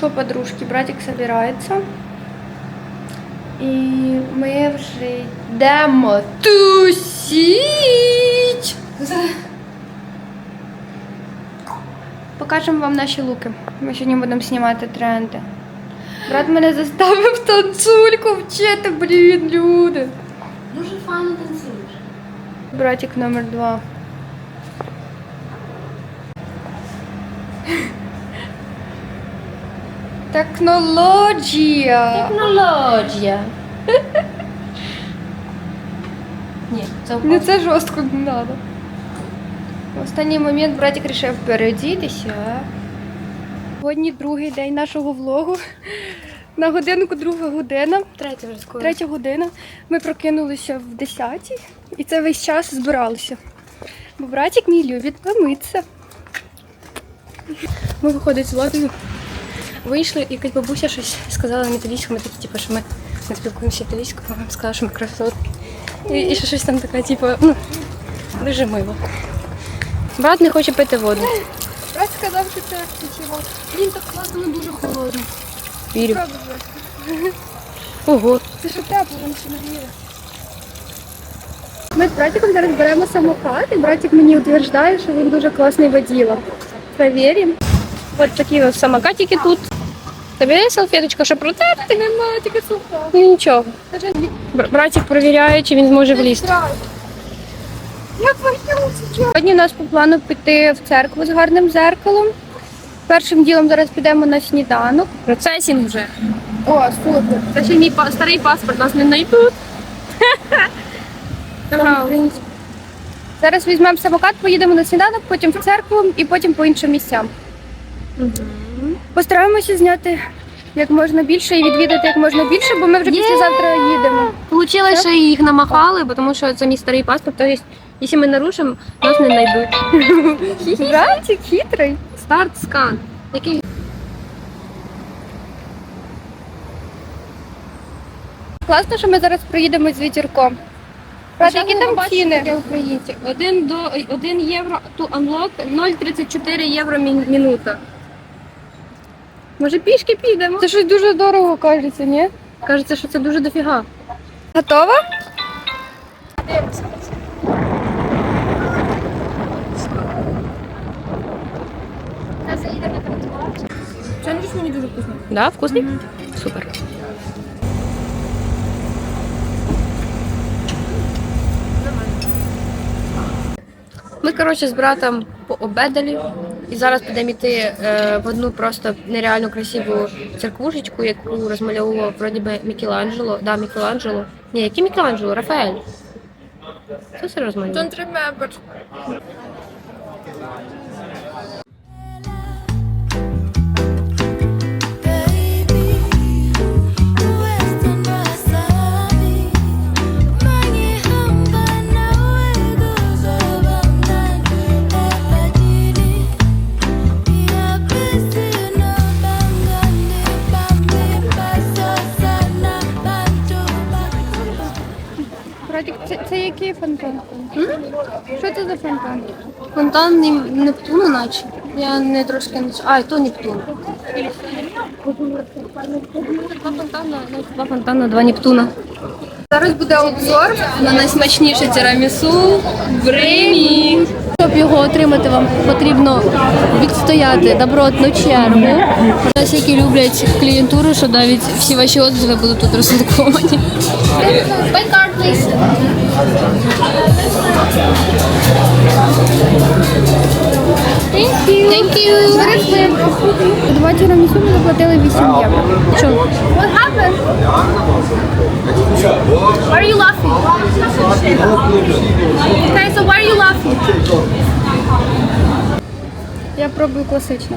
Що, подружки, братик собирається. І ми вже йдемо тусіть. Покажемо вам наші луки. Ми сьогодні будемо знімати тренди. Брат мене заставив танцульку вчити, блін, люди. Дуже файно танцюєш. Братик номер два. Технологія. Технологія. Ні, це Ну це жорстко не треба. В останній момент братик вирішив переодітися. Сьогодні другий день нашого влогу. На годинку друга година, третя вже скоро. третя година. Ми прокинулися в 10 і це весь час збиралися. Бо братик мій любить помитися. Ми виходить з водою. Вийшли, і якась бабуся щось сказала на італійському, такі, типу, що ми не спілкуємося італійською, вона сказала, що ми красотки. І, і ще щось там таке, типу, ну, дуже мило. Брат не хоче пити воду. Брат сказав, що це нічого. Він так класно, але дуже холодно. Вірю. Ого. Це що тепло, він ще не вірить. Ми з братиком зараз беремо самокат, і братик мені утверждає, що він дуже класний воділа. Провіримо. Ось такі ось самокатики тут. Тобі є салфеточка, щоб протерти? Нема, тільки сухо. Ну нічого. Бр- Братик перевіряє, чи він зможе влізти. Я боюся. Сьогодні у нас по плану піти в церкву з гарним зеркалом. Першим ділом зараз підемо на сніданок. Процесінг вже. О, супер. Це ще мій па- старий паспорт нас не знайдуть. Ага. Зараз візьмемо самокат, поїдемо на сніданок, потім в церкву і потім по іншим місцям. Постараємося зняти як можна більше і відвідати як можна більше, бо ми вже післязавтра їдемо. Получилось, що їх намахали, бо тому що це мій старий паспорт. Тобто, якщо ми нарушимо, нас не знайдуть. Братик хитрий. Старт скан. Який Класно, що ми зараз приїдемо з вітірком. Правда, які там ціни? українці? 1 до 1 євро to unlock, 0,34 євро мі- минута. Може пішки підемо? Це щось дуже дорого, кажеться, ні? Кажеться, що це дуже дофіга. Готова? Сэндвич мені дуже вкусно. Да, вкусний? Супер. Ми, коротше, з братом пообедали і зараз підемо йти е, в одну просто нереально красиву церквушечку, яку розмальовував вроді би Мікеланджело. Да, Мікеланджело. Ні, який Мікеланджело? Рафаель. Хто це розмалював? Don't remember. Який фонтан? Що це за фонтан? Фонтан Нептуна, наче. Я не трошки не. А, і то Нептун. Два фонтана, два фонтана, два Нептуна. Зараз буде обзор. На найсмачніше тірамісу в Римі. Щоб його отримати, вам потрібно відстояти добротну чергу. Нас, які люблять клієнтуру, що навіть всі ваші отзиви будуть тут card. Thank you. Thank you. Два тірамісу ми заплатили 8 євро. Чого? What happened? Why are you laughing? Okay, so why are you laughing? Я пробую класично.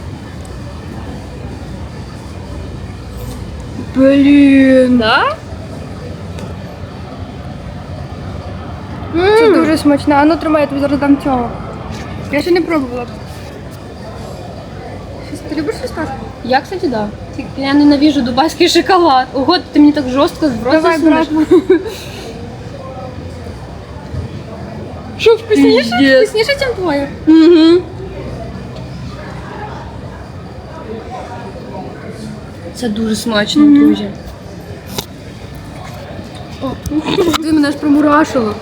Блін. Да? Це дуже смачно. А ну тримай, я тобі зараз дам цього. Я ще не пробувала. Ти любиш фісташку? Я, кстати, да. Я ненавижу дубайський шоколад. Ого, ти мені так жорстко збросив. Давай, брат. Що, вкусніше? Вкусніше, ніж твоє? Угу. Це дуже смачно, друзі. Ти мене ж промурашило.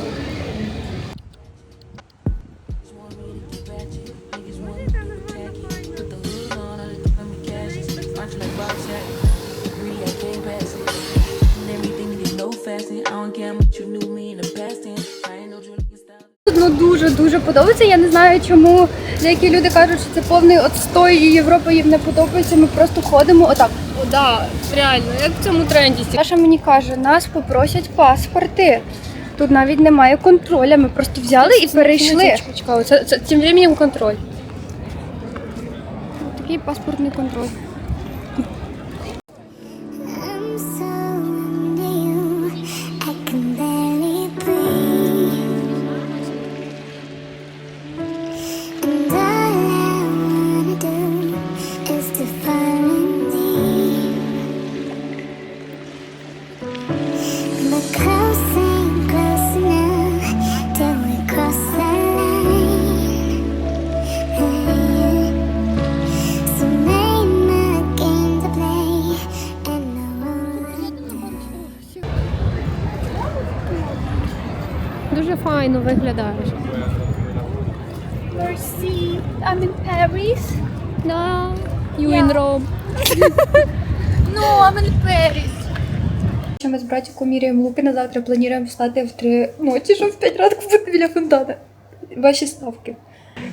Чому деякі люди кажуть, що це повний отстой, і Європа їм не подобається. Ми просто ходимо отак. О, да, реально, як в цьому тренді. Саша мені каже, нас попросять паспорти. Тут навіть немає контроля. Ми просто взяли і перейшли. Це, це, це тим временем контроль. Такий паспортний контроль. Виглядаєш. Merci, I'm in Paris. Да. You in Rome. No, I'm in Paris. Ми з братиком міряємо луки на завтра, плануємо встати в три ночі, щоб в п'ять ранку бути біля фонтана. Ваші ставки.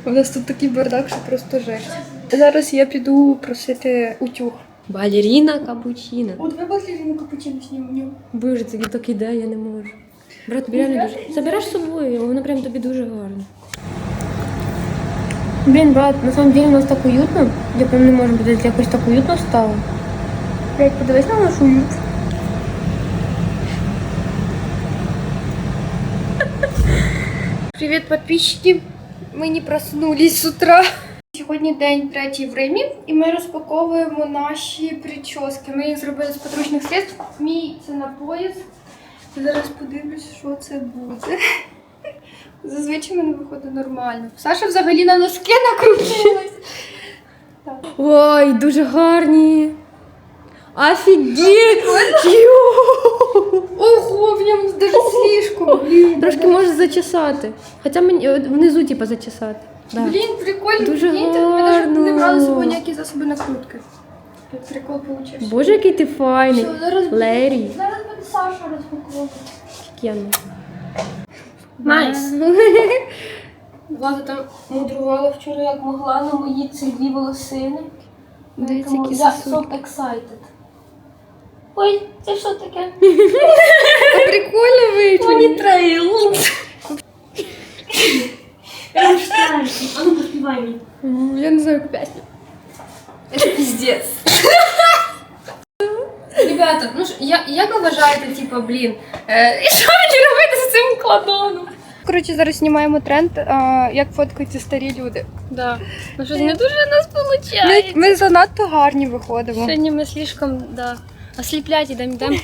У нас тут такий бардак, що просто жесть. Зараз я піду просити утюг. Балеріна капучино. От ви балерину капучино сніму. Боже, це так іде, я не можу. Брат, тобі реально дуже. Забереш з собою, воно прям тобі дуже гарно. Блін, брат, на самом деле у нас так уютно. Я прям не можу буде якось так уютно стало. Блять, подивись на нашу уют. Привет, подписчики. Ми не проснулись з утра. Сьогодні день третій в Римі, і ми розпаковуємо наші прически. Ми їх зробили з подручних средств. Мій це на пояс. Зараз подивлюсь, що це буде. Зазвичай мене виходить нормально. Саша взагалі на носки накрутилась. Ой, дуже гарні. Офігеть! Ого, в ньому даже слишком, блін. Трошки можеш зачесати. Хоча мені внизу, типу, зачесати. Да. Блін, прикольно. Дуже прикиньте, Ми навіть не брали з собою ніякі засоби накрутки. Прикол получився. Боже, який ти файний. Все, зараз буде- Лері. Зараз буде Саша розпаковувати. Офігенно. Найс. Влада там мудрувала вчора, як могла на мої ці дві волосини. Дивіться, які я so excited. Ой, це що таке? Прикольно вийшло. Мені трейл. Я не знаю, яку пісню. Це піздець. Ребята, ну ж, я, як ви вважаєте, типу, блін, е, і що мені робити з цим кладоном? Коротше, зараз знімаємо тренд, а, як фоткаються старі люди. Да. Ну щось не дуже у нас Ми, виходить. ми занадто гарні виходимо. Сьогодні ми слишком, да, осліплять ідемо, йдемо.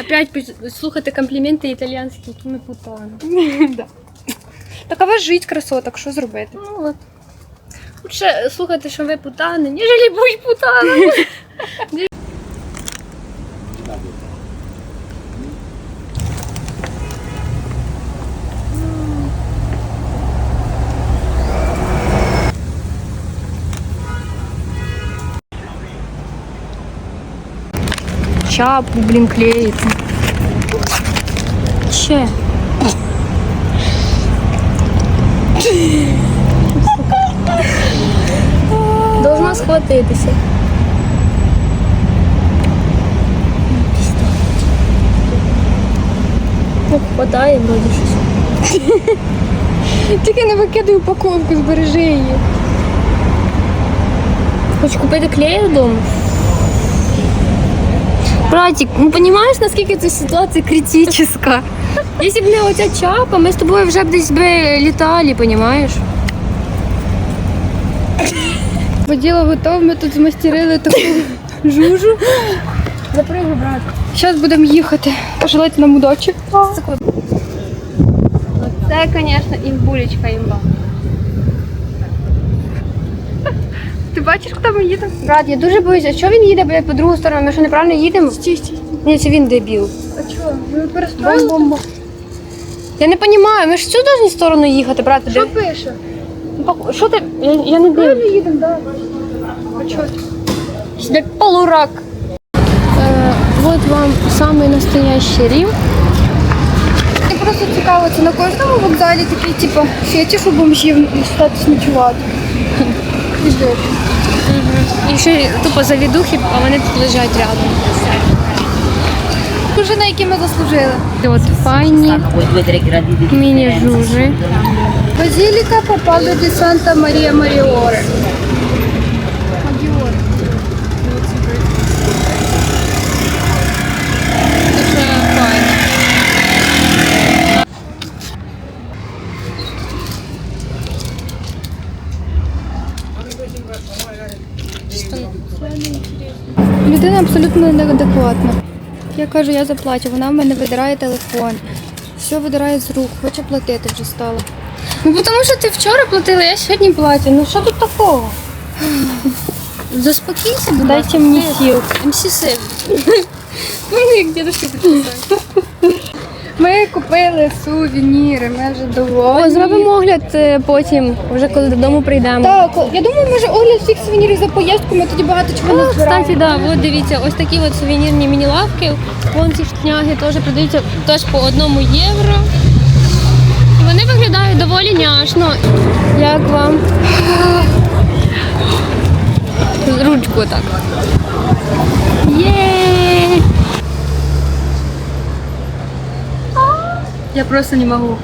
Опять слухати компліменти італійські, які ми путаємо. да. Така жить красоток, що зробити? Ну от. Лучше слухати, що ви путани, ніж будь путанами. Чапу, блін, клеїти. Че? Должна схватитися. Ну, хватає вроді щось. Тільки не викидай упаковку, збережи її. Хочеш купити клею вдома? Братик, ну розумієш, наскільки ця ситуація критична? Якщо б не оця чапа, ми з тобою вже б десь би літали, розумієш? Бо діло готове, ми тут змастерили таку жужу. Запригуй, брат. Зараз будемо їхати. Пожелайте нам удачі. Це, звісно, імбулечка імба. Ти бачиш, куди ми їдемо? Брат, я дуже боюся, що він їде, блядь, по другу сторону, ми що неправильно їдемо? Стій, стій. Ні, це він дебіл. А чого? Ми перестроїли? Бом-бом-бом. Я не розумію, ми ж в цю должні сторону їхати, брат. Що Де? пише? Пок- Що ти? Я, я не дивлюсь. Ми їдемо, да. А чого? Як полурак. Е, вот вам самый настоящий Рим. Мені просто цікаво, це на кожному вокзалі такий, типу, фетиш у бомжів статус ночувати. І ще тупо завідухи, а вони тут лежать рядом. Уже на які ми заслужили. От файні міні-жужи. Базиліка попала до Санта Марія Маріоре. Дуже файно. Людина абсолютно неадекватно. Я кажу, я заплачу, вона в мене видирає телефон. Все видирає з рук, хоче платити вже стало. Ну, тому що ти вчора платила, я сьогодні платю. Ну що тут такого? Заспокійся, будь ласка. Дайте мені сіл. МС Ну, як дідусь. Ми купили сувеніри, ми вже доволі. Зробимо огляд е, потім, вже коли додому прийдемо. Так, я думаю, може огляд всіх сувенірів за поїздку, ми тоді багато чого не збираємо. кстати, да, от дивіться, ось такі от сувенірні міні-лавки. Вон ці шняги теж продаються теж по одному євро. Вони виглядають доволі няшно. Як вам? Ручку так. Є! Я просто не можу.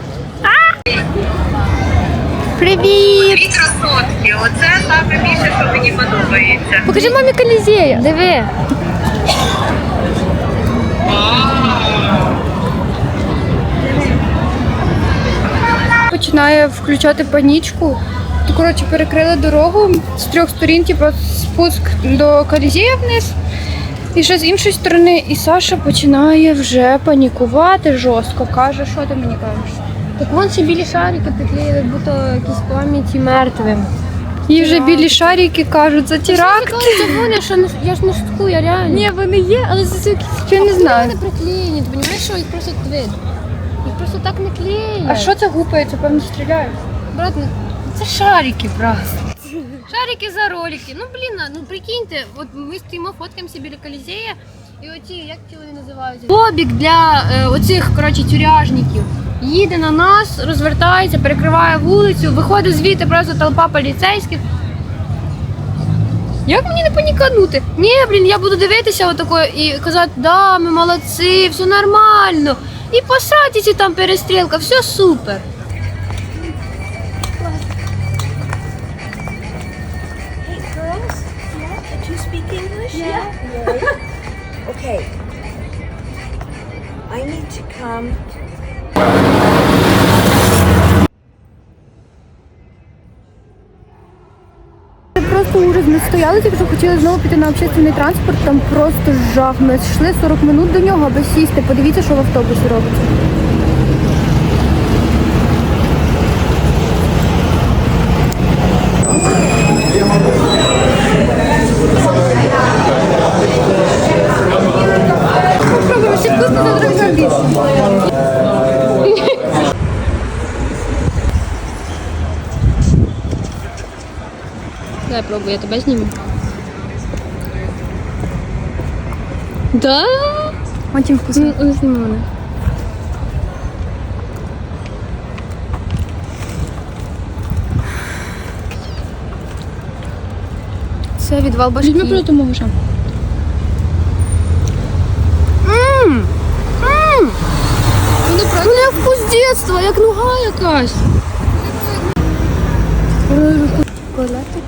Привіт! красотки. Оце саме більше, що мені подобається. Покажи мамі Колізея. Диви. Починає включати панічку. То, коротше, перекрили дорогу з трьох сторін, типу, спуск до Колізея вниз. І ще з іншої сторони, і Саша починає вже панікувати жорстко. Каже, що ти мені кажеш? Так вон ще білі шарики такі, як будто якісь пам'яті мертвим. Їй вже білі шарики кажуть, за теракт. Це вони, що не- я ж не шуткую, я реально. Ні, вони є, але за ще не Вони знаю. не приклеєні, ти розумієш, що їх просто видно. Їх просто так не клеять. А що це гупається? Певно, стріляють. Брат, ну, це шарики просто. Шарики за ролики. Ну блін, ну прикиньте, от ми стоїмо, фоткаємося біля Колізея, і оці, як ті вони називаються? Бобік для е, оцих, коротше, тюряжників. Їде на нас, розвертається, перекриває вулицю, виходить звідти просто толпа поліцейських. Як мені не паніканути? Ні, блін, я буду дивитися отако і казати, да, ми молодці, все нормально. І ці там перестрілка, все супер. okay. I need to come. Просто ужас. Ми стояли, тільки хотіли знову піти на общественний транспорт. Там просто жах. Ми йшли 40 минут до нього, аби сісти. Подивіться, що в автобусі робиться. Попробуємо, ще вкусно, завтра вже обід. Давай пробуй, я тебе зніму. Да? Очень вкусно. Ну, ну, зніми. Це відвал башки. Візьми мого шам. Ну як вкус дитинства, як нуга якась.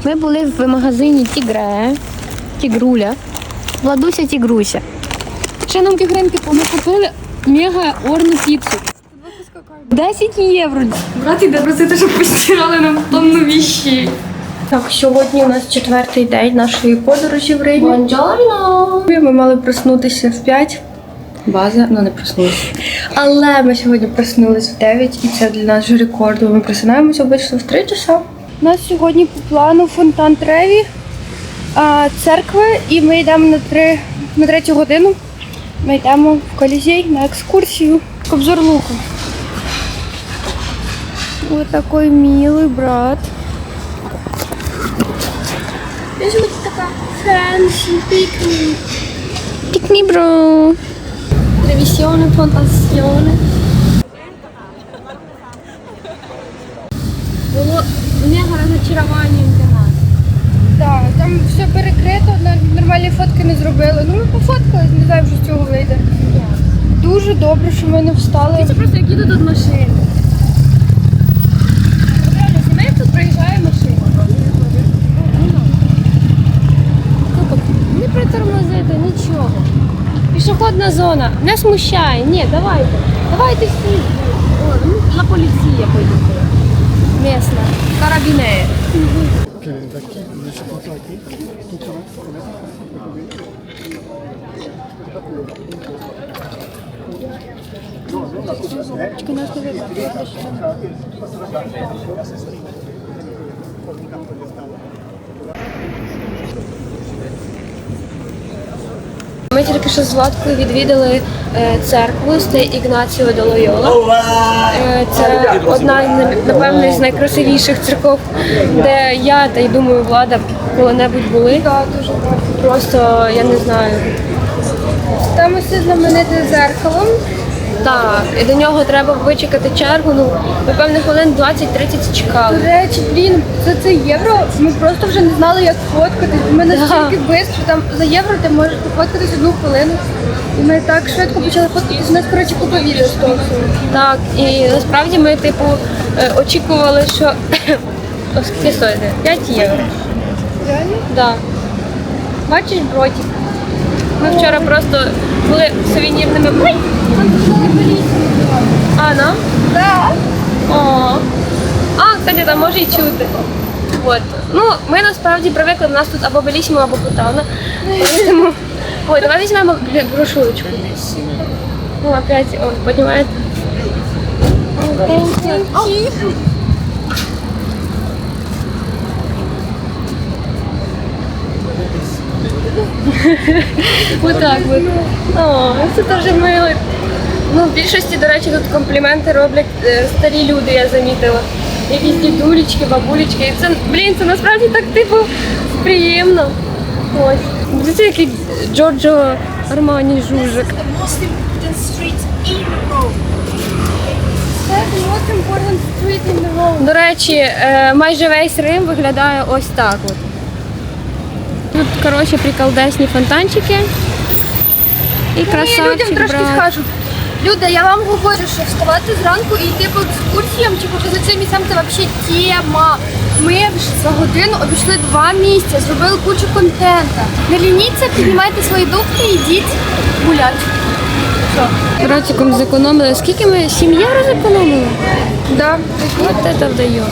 Ми були в магазині Тігре, Тігруля, Владуся Тігруся. Ще нам тігренки ми купили мега орну піцу. 10 євро. Брат іде просити, щоб постирали нам тонну віщей. Так, сьогодні у нас четвертий день нашої подорожі в Римі. Бонджорно! Ми мали проснутися в 5. База, ну не проснулися. Але ми сьогодні проснулись в 9 і це для нас вже рекорд. Ми просинаємося обично в 3 часа. У нас сьогодні по плану фонтан Треві. церкви, і ми йдемо на три на третю годину. Ми йдемо в колізей на екскурсію. Обзор луку. Ось такий милий брат. Така фенсі пікні. Пікні, бро. Ревісіони, фантазіони. Було мега розчаруванням для нас. Так, там все перекрито, нормальні фотки не зробили. Ну ми пофоткались, не знаю, що з цього вийде. Дуже добре, що ми не встали. Це просто як їдуть тут машини. Тут проїжджає машина. Не притормозити, нічого. Пішохідна зона. Не смущай. Ні, давайте. Давайте всі. О, ну, на поліція поїхали. Місна. Карабінери. Ми тільки що з Владкою відвідали е, церкву з Ігнаціо де Лойола. Е, Це одна напевно з найкрасивіших церков, де я та й думаю, влада коли-небудь були. Просто я не знаю. Там усе знамените зеркалом. Так, і до нього треба вичекати чергу. Ну, напевно, хвилин 20-30 чекали. До речі, блін, за це євро ми просто вже не знали, як фоткати. Ми настільки швидко, там за євро ти можеш пофоткатись одну хвилину. І ми так швидко почали фоткатись, у нас, коротше, купа відео з того. Так, і насправді ми, типу, е, очікували, що О, скільки стоїть? 5 євро. Реально? Да. Бачиш бротик? Ми вчора просто були сувенірними. Ой! А, нам? Так. О. А, кстати, там може і чути. От. Ну, ми насправді привикли, у нас тут або Белісімо, або Путана. Тому- Ой, давай візьмемо бля- брошурочку. Ну, опять, о, піднімаєте. Вот так вот. О, це дуже мило. Ну, в більшості, до речі, тут компліменти роблять е, старі люди, я замітила. Якісь дідулечки, бабулечки. І це, блін, це насправді так типу приємно. Ось. Дивіться, який Джорджо Армані жужик. До речі, е, майже весь Рим виглядає ось так от. Тут, коротше, приколдесні фонтанчики. І Ну, і красавчик, людям трошки брат. Люди, я вам говорю, що вставати зранку і йти по екскурсіям чи по фізичним місцям це взагалі тема. Ми вже за годину обійшли два місця, зробили кучу контенту. Не лініться, піднімайте свої духи і йдіть гуляти. Братиком зекономили. Скільки ми? 7 євро зекономили? Да. Вот это вдає.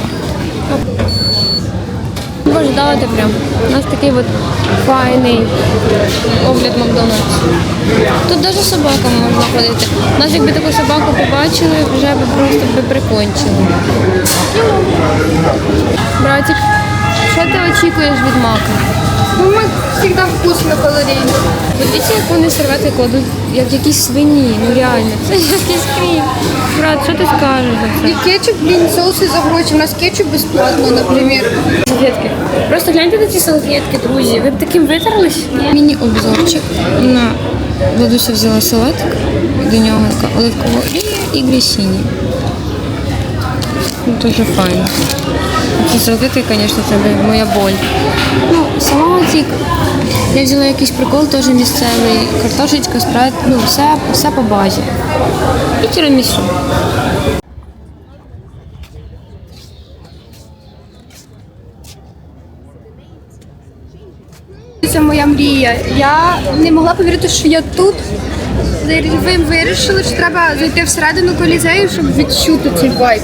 Боже, давайте прям. У нас такий от файний огляд Макдональдс. Тут навіть собаками можна ходити. Нас якби таку собаку побачили, вже б просто би прикончили. Братик, що ти очікуєш від мака? Ну, ми завжди вкусно калорійно. Подивіться, як вони серветки кладуть, як якісь свині, ну реально. Це якийсь крім. Брат, що ти скажеш? І кетчуп, блін, соуси за гроші. У нас кетчуп безплатно, наприклад. Просто гляньте на ці салфетки, друзі. Ви б таким витерлись? Міні-обзорчик на Владуся взяла салатик, до нього олія і грісіні. Дуже файно. Ці салфетки, звісно, це моя боль. Ну, ці, я взяла якийсь прикол, теж місцевий, картошечка, спрайт, ну, все, все по базі. І тірамісу. Це моя мрія. Я не могла повірити, що я тут. Ви вирішили, що треба зайти всередину колізею, щоб відчути цей вайб.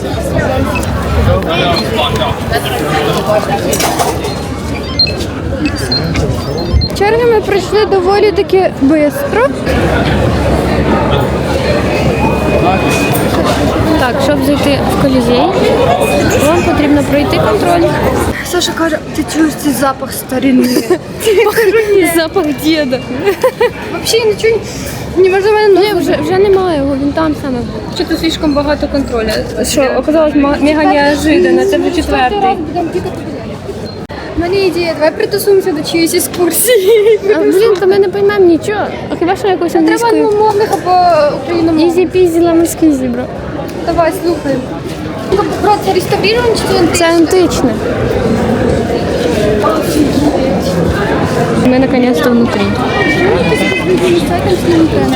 Черги ми пройшли доволі таки швидко. Так, щоб зайти в колізей, вам потрібно пройти контроль. Саша каже, ти чуєш цей запах старини. Запах діда. Взагалі нічого не може мене Ні, вже, вже немає його, він там саме був. Що тут слишком багато контроля. Що оказалось мега неожиданно. Це вже четвертий. У мене ідея, давай притусуємося до чиїсь екскурсії. А, блін, то ми не поймемо нічого. А хіба що якось Треба англійською? англомовних або україномовних. Ізі пізі ламорський зібро. Давай, слухай. Бро, це реставрировано чи це античне? Це античне. Ми наконец-то внутрі.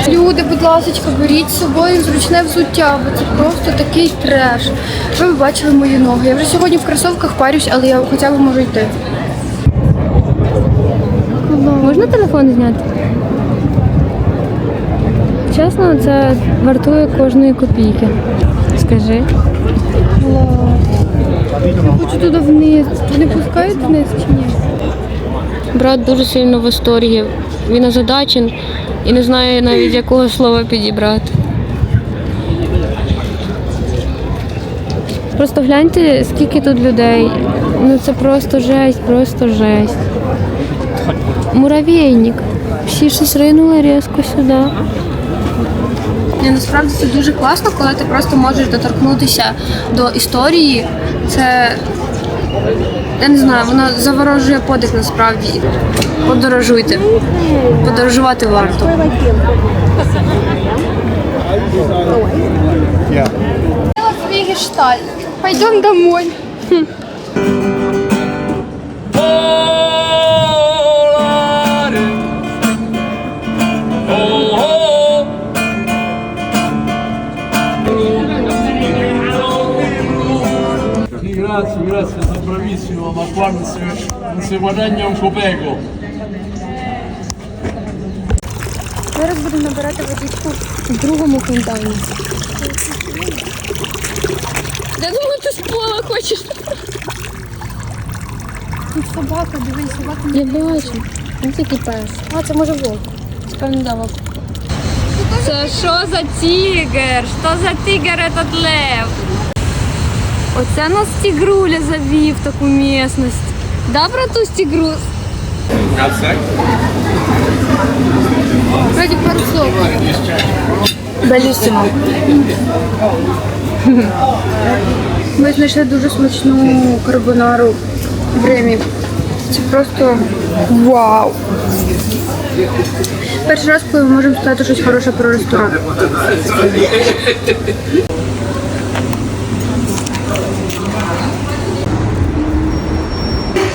Люди, будь ласка, беріть з собою зручне взуття, бо це просто такий треш. Ви бачили мої ноги. Я вже сьогодні в кросовках парюсь, але я хоча б можу йти. Можна телефон зняти? Чесно, це вартує кожної копійки. Скажи. Хочу туди вниз. Не пускаєте вниз чи ні? Брат дуже сильно в восторгі. Він озадачен і не знає навіть якого слова підібрати. Просто гляньте, скільки тут людей. Ну це просто жесть, просто жесть. Муравейник. Всі щось ринули різко сюди. Ні, насправді це дуже класно, коли ти просто можеш доторкнутися до історії. Це я не знаю, воно заворожує подих насправді. Подорожуйте. Подорожувати варто. Свій гештальт. Пойдем домой. Sei ma qua non si, non si guadagna un copeco. Зараз будемо набирати водичку. В другому фонтані. Я думала, ти з пола хочеш. Тут собака, дивись, собака. Я бачу. Він такий пес. А, це може вовк. Це певно да, вовк. Це що за тігр? Що за тігр этот лев? Оце нас тігруля завів в таку місність. Да, братусь тігру? Вроді пару слов. Белісимо. Ми знайшли дуже смачну карбонару в Римі. Це просто вау. Перший раз, коли ми можемо сказати щось хороше про ресторан.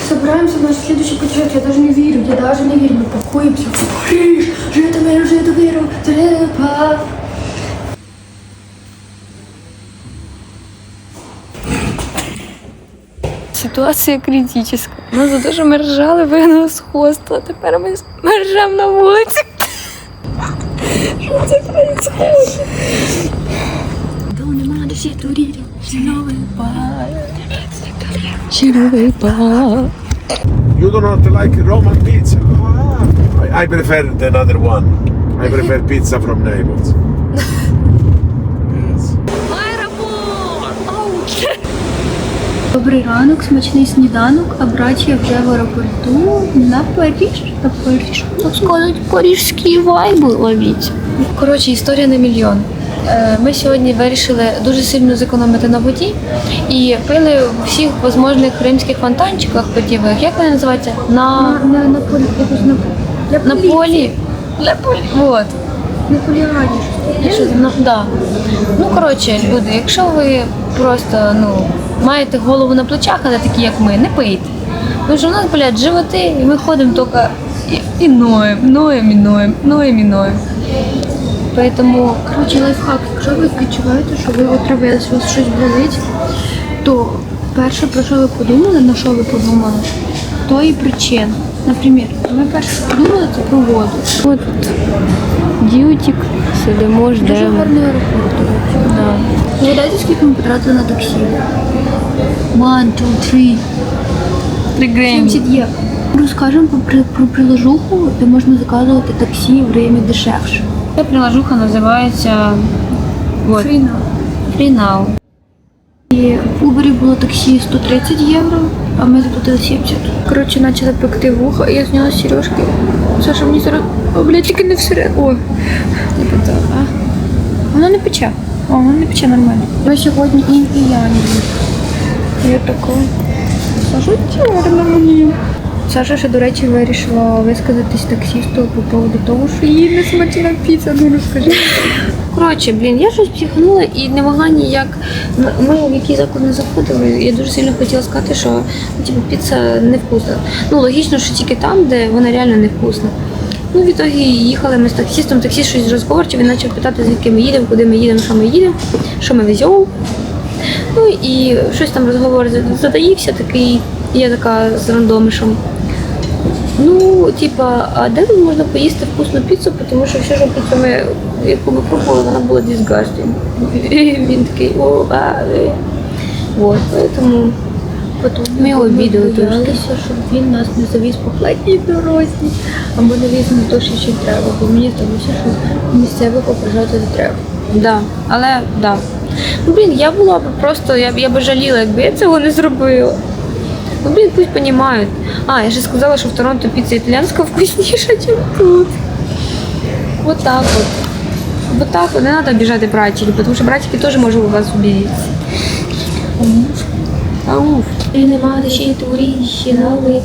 Собираемся в наш следующий путешествие. Я даже не верю, я даже не верю. Мы пакуемся в Париж. Верю, je te верю, je. Ситуація критична. Ну, за те, що ми ржали, вигнали з хосту, а тепер ми, ми ржемо на вулиці. Що це происходит? Черновий пар. You do not like Roman pizza? I, I prefer the another one. I prefer pizza from Naples. yes. Добрий ранок, смачний сніданок, а браття вже в аеропорту на Паріж. На Паріж. Так сказати, парижські вайби ловіть. Коротше, історія на мільйон. Е, Ми сьогодні вирішили дуже сильно зекономити на воді і пили в всіх можливих римських фонтанчиках питєвих. Як вони називаються? На, На, на, полі, на, на полі. На полі. Вот. На поліані. Ну, да. ну коротше, люди, якщо ви просто ну, маєте голову на плечах, але такі як ми, не пийте. Тому що в нас болять животи, і ми ходимо тільки і, і ноєм, ноєм і ноєм, ноєм і ноєм. Поэтому Коротше, лайфхак, якщо ви відчуваєте, що ви отравились, у вас щось болить, то перше, про що ви подумали, на що ви подумали, то і причин. Наприклад, ми перше подумали, це про воду. От дютик, сидимо, Дуже гарний аеропорт. Да. Згадайте, скільки ми потратили на таксі? One, two, three. Три гривні. 70 євро. Розкажемо про, про приложуху, де можна заказувати таксі в Римі дешевше. Ця приложуха називається вот, Фріна. Фрінау. І в Убері було таксі 130 євро, а ми заплатили 70. Коротше, почали пекти вуха, і я зняла сережки. Саша мені зараз. О, блядь, тільки не всередину. О, не питала, а? Воно не пече. О, воно не пече нормально. Ми сьогодні інь і янь. Я така. Чорна мені. Саша ще, до речі, вирішила висказатись таксісту по поводу того, що їй не смачна піца, ну розкажи. Коротше, блін, я щось психнула і не могла ніяк. Ми- Ми в який заклад не заходили. Я дуже сильно хотіла сказати, що ну, типу, піца невкусна. Ну, логічно, що тільки там, де вона реально невкусна. Ну, в ітогі їхали ми з таксістом, таксіст щось розговорчив, він почав питати, звідки ми їдемо, куди ми їдемо, що ми їдемо, що ми веземо. Ну і щось там розговор задаївся такий, я така з рандомишем. Ну, типа, а де тут можна поїсти вкусну піцу, тому що все, що піцу ми, яку ми пробували, вона була. І він такий, о, а, е. Вот, поэтому потім ми обідали трошки. щоб він нас не завіз по платній дорозі, або не віз на те, що ще треба, бо мені здалося, що місцевих ображати не треба. Да, але да. Ну, блін, я була б просто, я, б- я би жаліла, якби я цього не зробила. Ну, блин, пусть понимают. А, я же сказала, що в Торонто пицца итальянская вкусніша, чем тут. Вот так вот. Вот так вот, не надо обижать братики, потому что братики тоже можуть у вас убедиться. Ауф. Ауф. Нема ще турі, ще новий